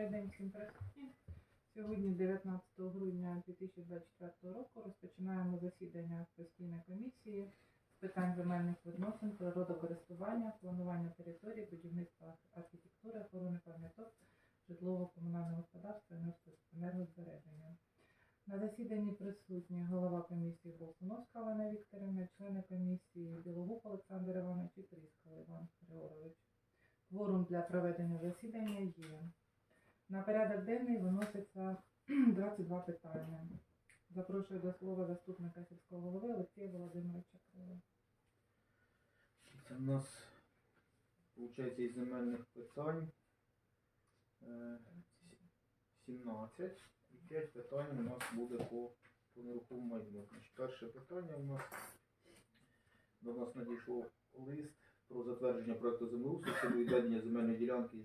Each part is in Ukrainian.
Добрий день всім присутнім. Сьогодні, 19 грудня 2024 року, розпочинаємо засідання постійної комісії з питань земельних відносин, природокористування, планування території, будівництва архітектури, охорони пам'яток, житлово-комунального господарства і енергозбереження. На засіданні присутні голова комісії Болсуновська Олена Вікторівна, члени комісії Білогук Олександр Іванович і Тріскал Іван Григорович. Кворум для проведення засідання є. На порядок денний виноситься 22 питання. Запрошую до слова заступника сільського голови Олексія Володимировича Крила. Це в нас, виходить, із земельних питань е, 17. І 5 питань у нас буде по, по нерухомому майну. Перше питання у нас до нас надійшов лист про затвердження проекту землеустрою щодо відведення земельної ділянки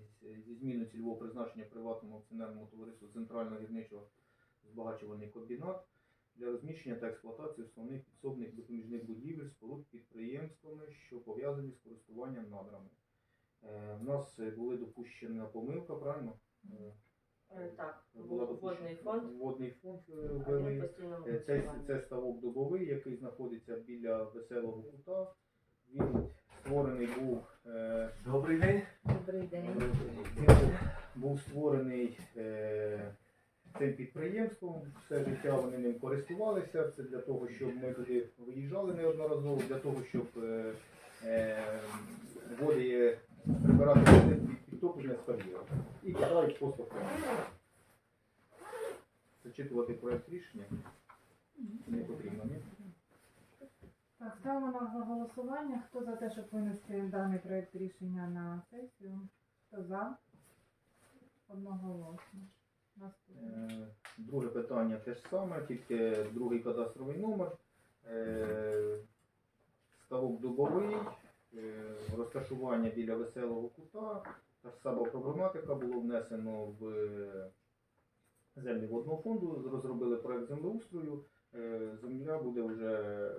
зі зміною цільового призначення приватному акціонерному товариству Центрального гірничого збагачувальний комбінат для розміщення та експлуатації основних підсобних допоміжних будівель, споруд підприємствами, що пов'язані з користуванням надрами. Е, в нас була допущена помилка, правильно? Е, Е, Так, була водний фонд, Водний фонд ввели. Це, це ставок добовий, який знаходиться біля веселого кута. Він створений був. Е, Добрий день. Добрий день. Він був- створений е, цим підприємством. Все життя вони ним користувалися. Це для того, щоб ми туди виїжджали неодноразово, для того, щоб е, е, води прибирати під підтоплення з кар'єру. І кидають просто прямо. Зачитувати проект рішення не потрібно, ні? Так, ставимо на голосування. Хто за те, щоб винести даний проект рішення на сесію? Хто за? Одноголосно. Наступне. Друге питання те ж саме, тільки другий кадастровий номер. Е, Ставок дубовий, е, розташування біля веселого кута. Та ж сама проблематика було внесено в е, землі водного фонду, розробили проект землеустрою. Е, Земля буде вже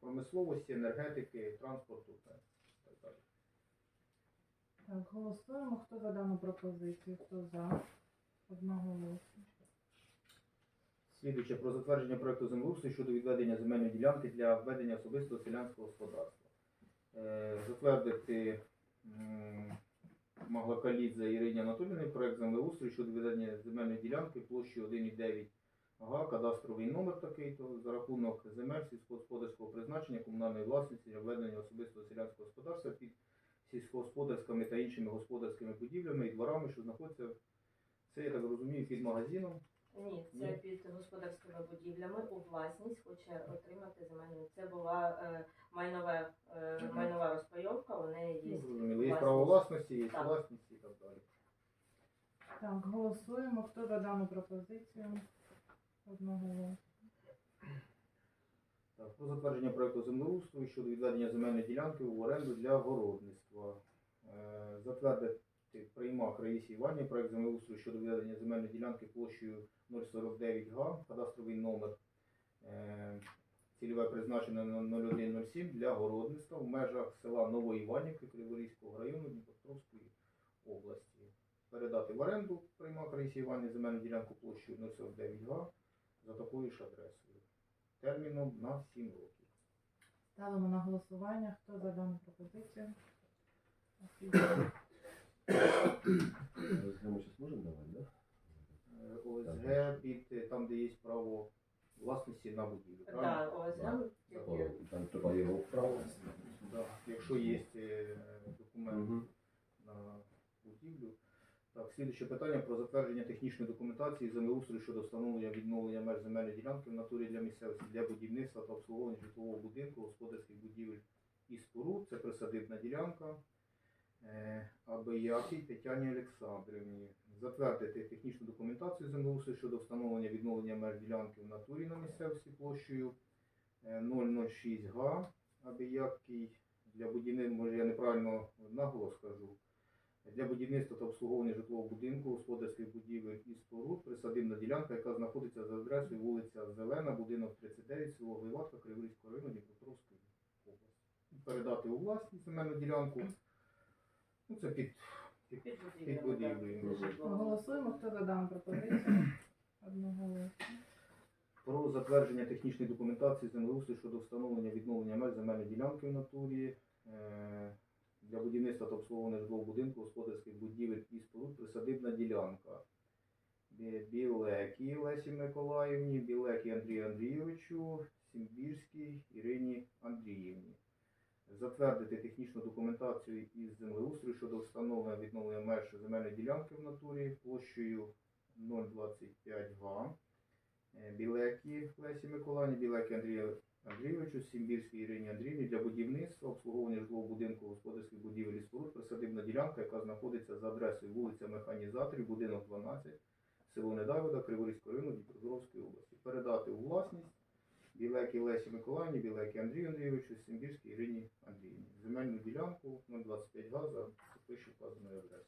промисловості, енергетики, транспорту та так далі. Так, голосуємо. Хто за дану пропозицію? Хто за? Одноголосно. Слідуюче про затвердження проекту землеустрою щодо відведення земельної ділянки для ведення особистого селянського господарства. Е, Затвердити м, Маглакалідзе Ірині Анатоліївні проект землеустрою щодо відведення земельної ділянки площею 1,9 га, кадастровий номер такий, то за рахунок земель сільськогосподарського призначення комунальної власності для ведення особистого селянського господарства під сільськогосподарськими та іншими господарськими будівлями і дворами, що знаходяться, це я так розумію, під магазином. Ні, Ні. це під господарськими будівлями у власність хоче отримати земельну. Це була е, майнове, е, Мгм. майнова розпайовка, у неї Ну, є зрозуміло, є право власності, є Так. власність і так далі. Так, голосуємо. Хто за дану пропозицію? Одноголосно. Так, про затвердження проекту землеустрою щодо відведення земельної ділянки в оренду для городництва. Е, Затвердити приймак Раїсі Іванівні проект землеустрою щодо відведення земельної ділянки площею 049 га, кадастровий номер. Е, Цільове призначення на 0107 для городництва в межах села Нової Іванівки Криворізького району Дніпропетровської області. Передати в оренду приймак Раїсі Іванівні земельну ділянку площею 049 га за такою ж адресою терміном на 7 років. Ставимо на голосування. Хто за дану пропозицію? ОСГ Ми зараз можемо давати, да? Е, ОСГ під е, там, де є право власності на будівлю. Так, правильно? ОСГ тільки Там треба його право. Да. Якщо є е, документ Мгм. на будівлю. Так, слідуюче питання про затвердження технічної документації землеустрою щодо встановлення відновлення меж земельної ділянки в натурі для місцевості для будівництва та обслуговування житлового будинку, господарських будівель і споруд. Це присадибна ділянка. Е, аби якій Тетяні Олександрівні затвердити технічну документацію землеустрою щодо встановлення відновлення меж ділянки в натурі на місцевості площею е, 006 га, аби який для будівництва, може я неправильно наголос скажу, для будівництва та обслуговування житлового будинку, господарських будівель і споруд, присадибна ділянка, яка знаходиться за адресою вулиця Зелена, будинок 39, село Гливатка, Криворізького району Дніпропетровської області. Передати у власність земельну ділянку. Ну, це під Під- Під Під будівлею. Голосуємо, хто за дану пропозицію. Одноголосно. Про затвердження технічної документації землеустрою щодо встановлення відновлення меж земельної ділянки в натурі е, для будівництва та обслуговування житлового будинку, господарських будівель і споруд присадибна ділянка. Білекі Лесі Миколаївні, Білекі Андрію Андрійовичу, Сімбірській Ірині Андріївні. Затвердити технічну документацію із землеустрою щодо встановлення відновлення меж земельної ділянки в натурі площею 025 га. Е, Білекі Лесі Миколаївні, Білекі Андрію Андрійовичу, Сімбірській Ірині Андріївні для будівництва, обслуговування житлового будинку господарських будівель і споруд, присадибна ділянка, яка знаходиться за адресою вулиця Механізаторів, будинок 12, село Недавода, Криворізького району Дніпропетровської області. Передати у власність Білекі Лесі Миколаївні, Білекі Андрію Андрійовичу, Сімбірській Ірині Андріївні. Земельну ділянку 025 га за вище вказаною адресою.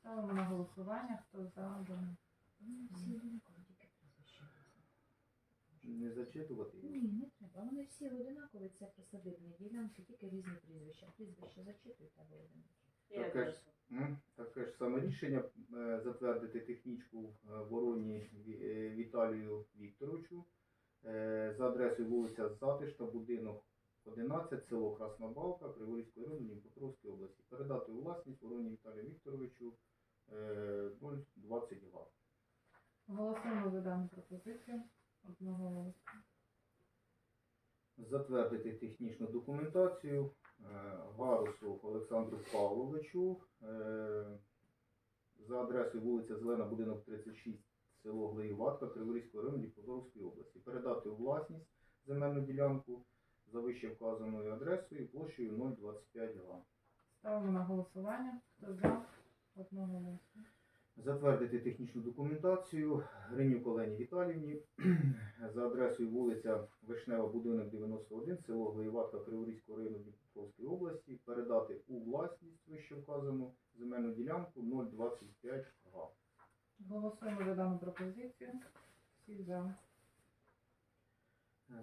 Ставимо на голосування, хто за дану. Всі одинакові, тільки прізвище. Не зачитувати їх? Ні, не треба. Вони всі одинакові, це присадибні ділянки, тільки різні прізвища. Прізвище зачитуйте Володимир. І Таке ж, м, таке ж саме рішення е, затвердити технічку е, Вороні Ві- е, Віталію Вікторовичу е, за адресою вулиця Затишна, будинок 11, село Красна Балка, Криворізького району Дніпропетровської області. Передати у власність Вороні Віталію Вікторовичу е, 020 га. Голосуємо за дану пропозицію. Одноголосно. затвердити технічну документацію е, Гарусу Олександру Павловичу е, за адресою вулиця Зелена, будинок 36, село Глеїватка, Криворізького району Дніпропетровської області. Передати у власність земельну ділянку за вище вказаною адресою площею 025 га. Ставимо на голосування, хто за. Одноголосно. Затвердити технічну документацію Гринюк Олені Віталівні за адресою вулиця Вишнева, будинок 91, село Глоєватка Криворізького району Дніпропетровської області. Передати у власність вище вказану земельну ділянку 025 га. Голосуємо за дану пропозицію. Всі за.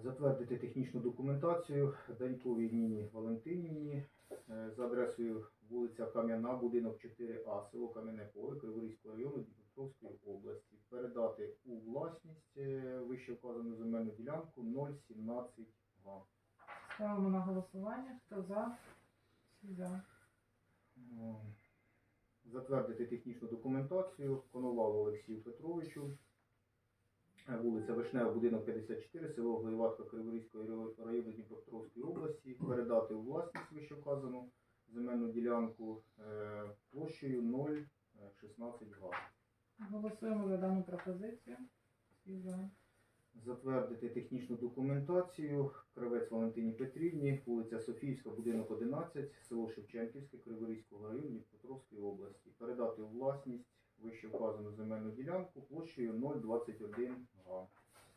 Затвердити технічну документацію Даньковій Ніні Валентинівні за адресою вулиця Кам'яна, будинок 4А, село Кам'яне Поле, Криворізького району Дніпропетровської області. Передати у власність е, вище вказану земельну ділянку 017 га. Ставимо на голосування, хто за. Всі за. Затвердити технічну документацію Коновалу Олексію Петровичу. Е, Вулиця Вишнева, будинок 54, село Глоєватка Криворізького району- Дніпропетровської області. Передати у власність вище вказану земельну ділянку е, площею 0,16 га. Голосуємо за дану пропозицію. За. Затвердити технічну документацію Кравець Валентині Петрівні, вулиця Софіївська, будинок 11, село Шевченківське, Криворізького району Дніпропетровської області. Передати у власність вище вказану земельну ділянку площею 0,21 га.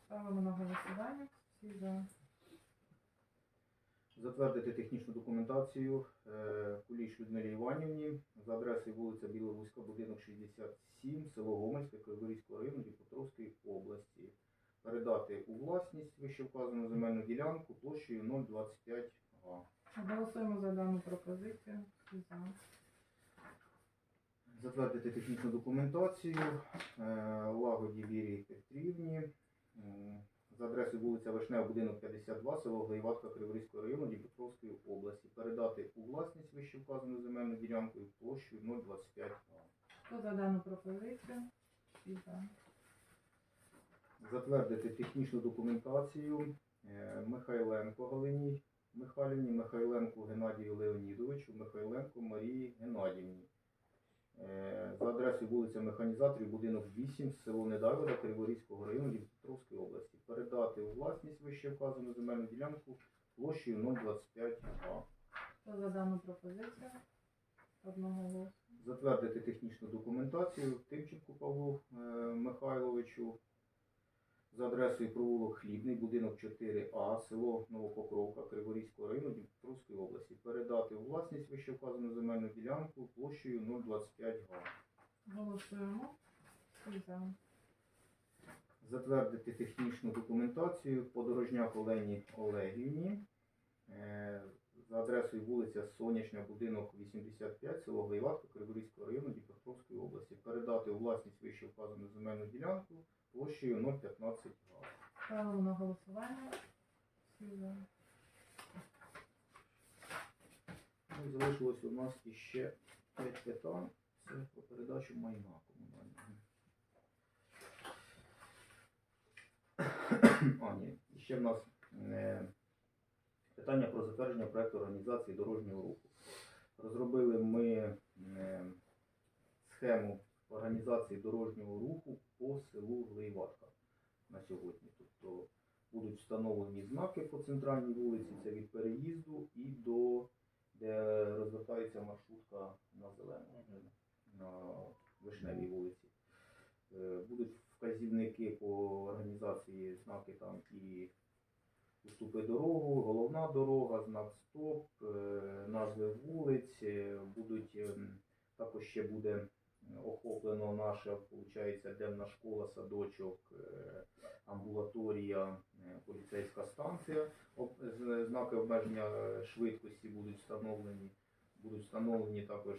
Ставимо на голосування. Всі за. Затвердити технічну документацію е, Куліш Людмилі Іванівні за адресою вулиця Біловузька, будинок 67, село Гомельське, Криворізького району Дніпропетровської області. Передати у власність вище вказану земельну ділянку площею 0,25 га. Голосуємо за дану пропозицію. За. Затвердити технічну документацію е, Лагоді Вірі Петрівні за адресою вулиця Вишнева, будинок 52, село Глоєватка Криворізького району Дніпропетровської області. Передати у власність вище вказану земельну ділянку і площею 0,25 га. Хто за дану пропозицію? За. Затвердити технічну документацію е, Михайленко Галині Михайлівні, Михайленку Геннадію Леонідовичу, Михайленко Марії Геннадівні. Е, За адресою вулиця Механізаторів, будинок 8, село Недавида, Криворізького району Дніпропетровської області. Передати у власність вище вказану земельну ділянку площею 0,25 га. Хто за дану пропозицію? Одного голосу. затвердити технічну документацію Тимченку Павлу е, Михайловичу за адресою провулок Хлібний, будинок 4А, село Новопокровка Криворізького району Дніпропетровської області. Передати у власність вище вказану земельну ділянку площею 0,25 га. Голосуємо. За. Затвердити технічну документацію подорожняк Олені Олегівні е, за адресою вулиця Сонячна, будинок 85, село Глейватка, Криворізького району Дніпропетровської області. Передати у власність вище вказану земельну ділянку площею 0,15 га. Ставимо на голосування. Ну, залишилось у нас іще 5 питань. Це про передачу майна комунального. А, ні. І ще в нас е, питання про затвердження проекту організації дорожнього руху. Розробили ми е, схему організації дорожнього руху по селу Глейватка на сьогодні. Тобто будуть встановлені знаки по центральній вулиці, це від переїзду і до де розвертається маршрутка на зелену, на вишневій вулиці. Е, Будуть вказівники по організації знаки там і уступи дорогу, головна дорога, знак стоп, е, назви вулиць, е, будуть ем, також ще буде охоплено наша, виходить, денна школа, садочок, е, амбулаторія, е, поліцейська станція. Знаки обмеження швидкості будуть встановлені. Будуть встановлені також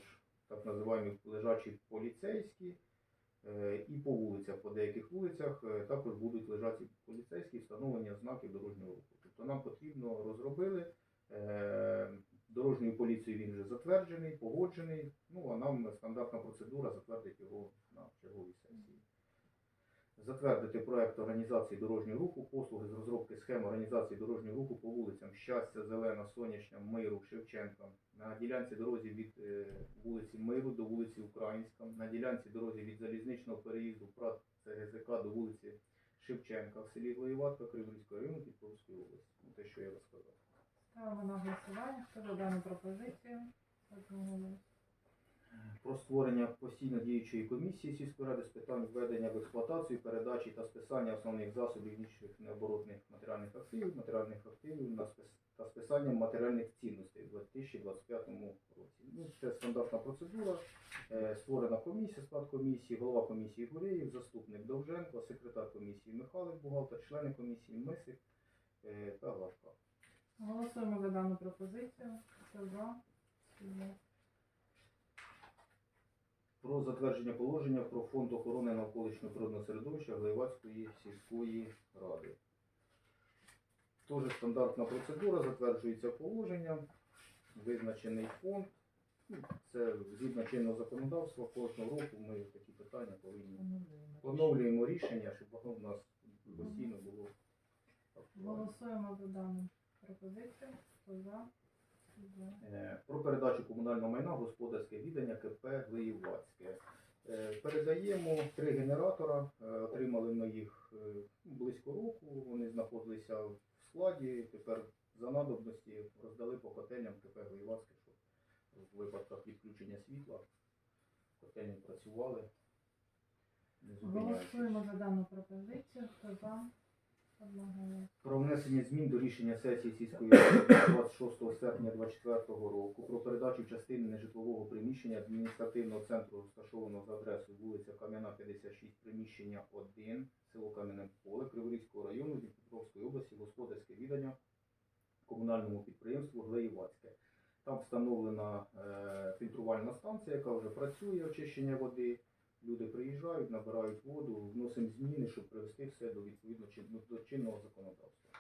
так називаємо лежачі поліцейські. Е, І по вулицях, по деяких вулицях також будуть лежачі поліцейські встановлення знаків дорожнього руху. Тобто нам потрібно розробили. Дорожньою поліцією він вже затверджений, погоджений. Ну а нам стандартна процедура затвердить його на черговій сесії. Затвердити проект організації дорожнього руху, послуги з розробки схем організації дорожнього руху по вулицям Щастя, Зелена, Сонячна, Миру, Шевченка, на ділянці дорозі від е, вулиці Миру до вулиці Українська, на ділянці дорозі від залізничного переїзду Прат ЦГЗК до вулиці Шевченка в селі Глоєватка Криворізького району Дніпровської області. Ну, те, що я розказав. Ставимо на голосування. Хто за дану пропозицію? Про створення постійно діючої комісії сільської ради з питань введення в експлуатацію, передачі та списання основних засобів інших необоротних матеріальних активів, матеріальних активів та списання матеріальних цінностей у 2025 році. Ну, це стандартна процедура. Е, Створена комісія, склад комісії, голова комісії Гуреєв, заступник Довженко, секретар комісії Михайлик, бухгалтер, члени комісії Мисик е, та Глашка. Голосуємо за дану пропозицію. Хто за? Про затвердження положення про фонд охорони навколишнього природного середовища Глейвацької сільської ради. Теж стандартна процедура, затверджується положення, визначений фонд. Ну, Це згідно чинного законодавства, кожного року ми такі питання повинні Оновлюємо. рішення, щоб воно в нас постійно було. Голосуємо за дану Хто за? Е, про передачу комунального майна господарське віддання КП Глиївацьке. Е, Передаємо три генератора. Е, Отримали ми їх близько року. Вони знаходилися в складі. Тепер за надобності роздали по котельням КП Глиївацьке, щоб в випадках відключення світла котельні працювали. Голосуємо за дану пропозицію. Хто за? Про внесення змін до рішення сесії сільської ради 26 серпня 2024 року про передачу частини нежитлового приміщення адміністративного центру, розташованого за адресою вулиця Кам'яна, 56, приміщення 1, село Кам'яне Поле, Криворізького району Дніпропетровської області, господарське віддання комунальному підприємству Глеєвацьке. Там встановлена е, фільтрувальна станція, яка вже працює, очищення води. Люди приїжджають, набирають воду, вносимо зміни, щоб привести все до відповідно до чинного законодавства.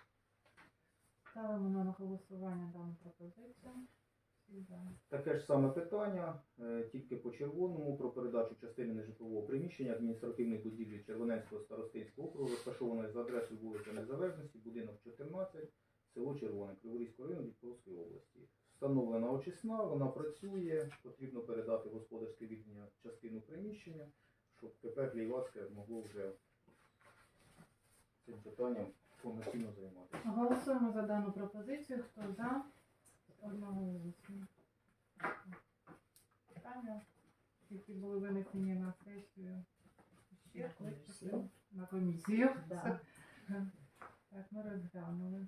Ставимо на голосування дану пропозицію. Таке ж саме питання, е, тільки по червоному про передачу частини нежитлового приміщення адміністративної будівлі Червоненського старостинського округу, розташованої за адресою вулиця Незалежності, будинок 14, село Червоне, Криворізького району Дніпровської області. Встановлена очисна, вона працює, потрібно передати господарське віддання частину приміщення, щоб КП Глівацьке могло вже цим питанням повноцінно займатися. Голосуємо за дану пропозицію. Хто за? Одноголосно. Питання, які були винесені на сесію. Ще На комісію. на комісію. Да. Так, ми розглянули.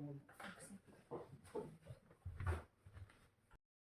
на цьому